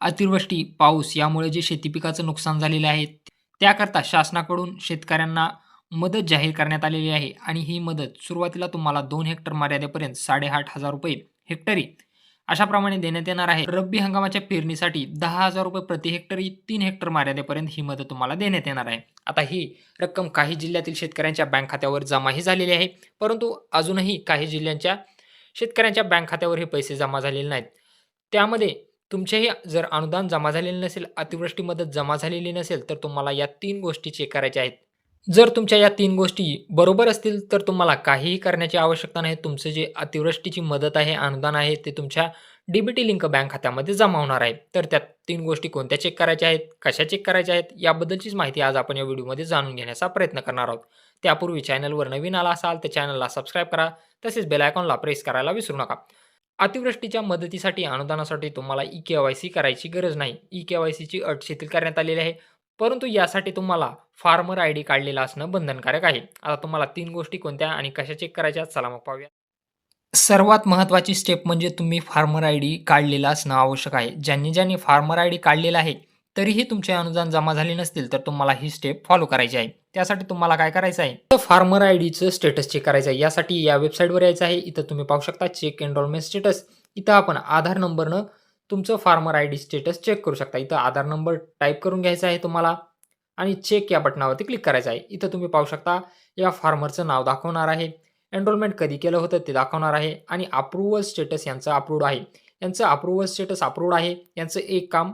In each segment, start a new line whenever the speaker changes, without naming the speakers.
अतिवृष्टी पाऊस यामुळे जे शेती पिकाचं नुकसान झालेलं आहे त्याकरता शासनाकडून शेतकऱ्यांना मदत जाहीर करण्यात आलेली आहे आणि ही मदत सुरुवातीला तुम्हाला दोन हेक्टर मर्यादेपर्यंत साडेआठ हजार रुपये हेक्टरी अशाप्रमाणे देण्यात येणार आहे. रब्बी हंगामाच्या पेरणीसाठी दहा हजार रुपये प्रति हेक्टरी तीन हेक्टर मर्यादेपर्यंत ही मदत तुम्हाला देण्यात येणार आहे. आता ही रक्कम काही जिल्ह्यातील शेतकऱ्यांच्या बँक खात्यावर जमाही झालेली आहे परंतु अजूनही काही जिल्ह्यांच्या शेतकऱ्यांच्या बँक खात्यावर हे पैसे जमा झालेले नाहीत. त्यामध्ये तुमचेही जर अनुदान जमा झालेले नसेल अतिवृष्टी मदत जमा झालेली नसेल तर तुम्हाला या तीन गोष्टी चेक करायच्या आहेत. जर तुमच्या या तीन गोष्टी बरोबर असतील तर तुम्हाला काहीही करण्याची आवश्यकता नाही. तुमचं जे अतिवृष्टीची मदत आहे अनुदान आहे ते तुमच्या D B T link bank खात्यामध्ये जमा होणार आहे. तर त्या तीन गोष्टी कोणत्या चेक करायच्या आहेत कशा चेक करायच्या आहेत याबद्दलचीच माहिती आज आपण या व्हिडिओमध्ये जाणून घेण्याचा प्रयत्न करणार आहोत. त्यापूर्वी चॅनलवर नवीन आला असाल तर चॅनलला सबस्क्राईब करा. तसेच बेल आयकॉनला प्रेस करायला विसरू नका. अतिवृष्टीच्या मदतीसाठी अनुदानासाठी तुम्हाला ई के वाय सी करायची गरज नाही. ई के वाय सीची अट शिथिल करण्यात आलेली आहे. परंतु यासाठी तुम्हाला फार्मर आय डी काढलेला असणं बंधनकारक आहे. आता तुम्हाला तीन गोष्टी कोणत्या आणि कशा चेक करायच्या चला मग पाहूया. सर्वात महत्त्वाची स्टेप म्हणजे तुम्ही फार्मर आय डी काढलेला असणं आवश्यक आहे. ज्यांनी ज्यांनी फार्मर आय डी काढलेला आहे तरीही तुमचे अनुदान जमा झाले नसतील तर तुम्हाला ही स्टेप फॉलो करायची आहे. त्यासाठी तुम्हाला काय करायचं आहे? तर फार्मर आय डीचं स्टेटस चेक करायचं आहे. यासाठी या वेबसाईटवर यायचं आहे. इथं तुम्ही पाहू शकता चेक एनरोलमेंट स्टेटस इथं आपण आधार नंबरनं तुमचं farmer I D status check करू शकता. इथं आधार नंबर टाईप करून घ्यायचा आहे तुम्हाला आणि चेक या बटनावरती क्लिक करायचं आहे. इथं तुम्ही पाहू शकता या फार्मरचं नाव दाखवणार आहे. एनरोलमेंट कधी केलं होतं ते दाखवणार आहे. आणि अप्रुव्हल स्टेटस यांचं अप्रूव्ड आहे. यांचं अप्रुव्हल स्टेटस अप्रूव्ड आहे. यांचं एक काम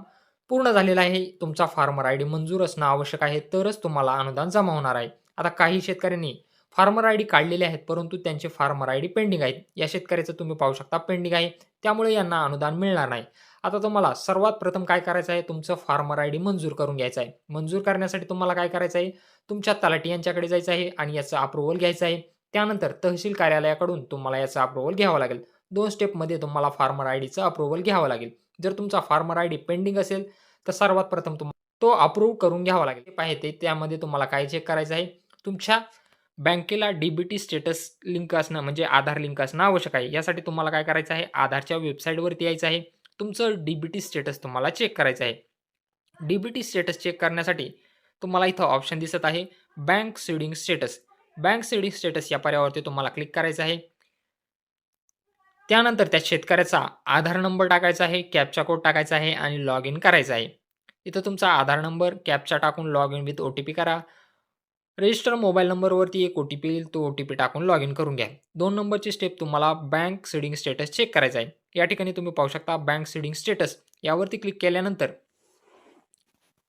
पूर्ण झालेला आहे. तुमचा फार्मर आय डी मंजूर असणं आवश्यक आहे. तरच तुम्हाला अनुदान जमा होणार आहे. आता काही शेतकऱ्यांनी फार्मर आय डी काढलेले आहेत परंतु त्यांचे फार्मर आय डी पेंडिंग आहेत. या शेतकऱ्याचं तुम्ही पाहू शकता पेंडिंग आहे. त्यामुळे यांना अनुदान मिळणार नाही. आता तुम्हाला सर्वात प्रथम काय करायचं आहे? तुमचं फार्मर आय डी मंजूर करून घ्यायचं आहे. मंजूर करण्यासाठी तुम्हाला काय करायचं आहे? तुमच्या तलाठी यांच्याकडे जायचं आहे आणि याचं अप्रुव्हल घ्यायचं आहे. त्यानंतर तहसील कार्यालयाकडून तुम्हाला याचं अप्रुव्हल घ्यावं लागेल. दोन स्टेपमध्ये तुम्हाला फार्मर आय डीचं अप्रुव्हल घ्यावं लागेल. जर तुमचा फार्मर आय डी पेंडिंग असेल तर सर्वात प्रथम तुम्हाला तो अप्रूव्ह करून घ्यावा लागेल. पाहिजे त्यामध्ये तुम्हाला काय चेक करायचं आहे? तुमच्या बँकेला D B T status link असणं म्हणजे आधार लिंक असणं आवश्यक आहे. यासाठी तुम्हाला काय करायचं आहे? आधारच्या वेबसाईटवरती यायचं आहे. तुमचं डी बी टी स्टेटस तुम्हाला चेक करायचं आहे. D B T status check करण्यासाठी तुम्हाला इथं ऑप्शन दिसत आहे bank seeding status bank seeding status या पर्यावरती तुम्हाला क्लिक करायचं आहे. त्यानंतर त्या शेतकऱ्याचा आधार नंबर टाकायचा आहे कॅपचा कोड टाकायचा आहे आणि लॉग इन करायचा आहे. इथं तुमचा आधार नंबर कॅपचा टाकून log in with O T P करा. रजिस्टर मोबाईल नंबरवरती एक ओ टी पी येईल तो ओ टी पी टाकून लॉग इन करून घ्या. दोन नंबरची स्टेप तुम्हाला बँक सीडिंग स्टेटस चेक करायचा आहे. या ठिकाणी तुम्ही पाहू शकता बँक सीडिंग स्टेटस यावरती क्लिक केल्यानंतर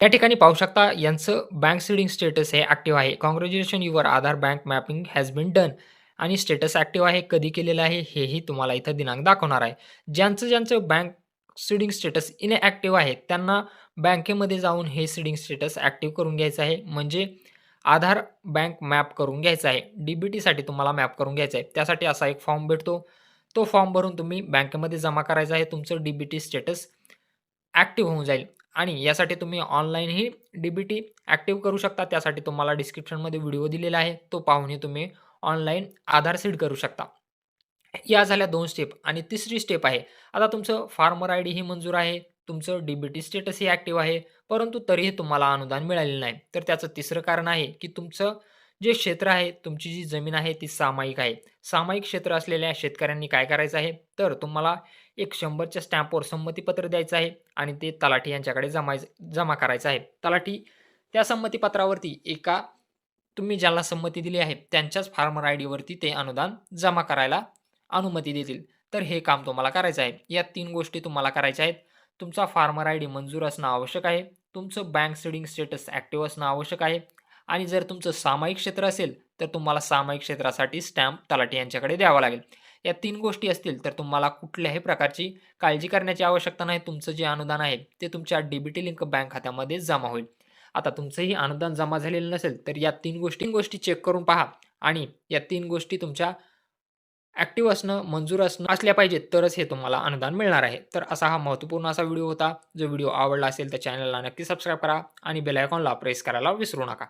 या ठिकाणी पाहू शकता यांचं बँक सीडिंग स्टेटस हे ॲक्टिव्ह आहे. Congratulation your Aadhaar bank mapping has been done आणि स्टेटस ॲक्टिव्ह आहे कधी केलेलं आहे हेही तुम्हाला इथं दिनांक दाखवणार आहे. ज्यांचं ज्यांचं बँक सीडिंग स्टेटस इनॲक्टिव्ह आहे त्यांना बँकेमध्ये जाऊन हे सीडिंग स्टेटस ॲक्टिव्ह करून घ्यायचं आहे. म्हणजे आधार बँक मॅप करून घ्यायचा आहे. डी बी टीसाठी तुम्हाला मॅप करून घ्यायचा आहे. त्यासाठी असा एक फॉर्म भेटतो. तो फॉर्म भरून तुम्ही बँकेमध्ये जमा करायचा आहे. तुमचं D B T status active होऊन जाईल. आणि यासाठी तुम्ही ऑनलाईनही डी बी टी ॲक्टिव्ह करू शकता. त्यासाठी तुम्हाला डिस्क्रिप्शनमध्ये व्हिडिओ दिलेला आहे. तो पाहूनही तुम्ही ऑनलाईन आधार सीड करू शकता. या झाल्या दोन स्टेप आणि तिसरी स्टेप आहे. आता तुमचं फार्मर आय डी ही मंजूर आहे. तुमचं डी बी टी स्टेटसही ॲक्टिव्ह आहे. परंतु तरीही तुम्हाला अनुदान मिळालेलं नाही. तर त्याचं तिसरं कारण आहे की तुमचं जे क्षेत्र आहे तुमची जी जमीन आहे ती सामायिक आहे. सामायिक क्षेत्र असलेल्या शेतकऱ्यांनी काय करायचं आहे? तर तुम्हाला एक शंभरच्या स्टॅम्पवर संमतीपत्र द्यायचं आहे आणि ते तलाठी यांच्याकडे जमायचं जमा करायचं आहे. तलाठी त्या संमतीपत्रावरती एका तुम्ही ज्यांना संमती दिली आहे त्यांच्याच फार्मर आय डीवरती ते अनुदान जमा करायला अनुमती देतील. तर हे काम तुम्हाला करायचं आहे. या तीन गोष्टी तुम्हाला करायच्या आहेत. तुमचा फार्मर आय डी मंजूर असणं आवश्यक आहे. तुमचं बँक सीडिंग स्टेटस ॲक्टिव्ह असणं आवश्यक आहे. आणि जर तुमचं सामायिक क्षेत्र असेल तर तुम्हाला सामायिक क्षेत्रासाठी स्टॅम्प तलाठी यांच्याकडे द्यावा लागेल. या तीन गोष्टी असतील तर तुम्हाला कुठल्याही प्रकारची काळजी करण्याची आवश्यकता नाही. तुमचं जे अनुदान आहे ते तुमच्या डी लिंक बँक खात्यामध्ये जमा होईल. आता तुमचंही अनुदान जमा झालेलं नसेल तर या तीन गोष्टी गोष्टी चेक करून पहा. आणि या तीन गोष्टी तुमच्या ॲक्टिव्ह असणं मंजूर असणं असल्या पाहिजेत तरच हे तुम्हाला अनुदान मिळणार आहे. तर असा हा महत्त्वपूर्ण असा व्हिडिओ होता. जो व्हिडिओ आवडला असेल तर चॅनलला नक्की सबस्क्राईब करा आणि बेल आयकॉनला प्रेस करायला विसरू नका.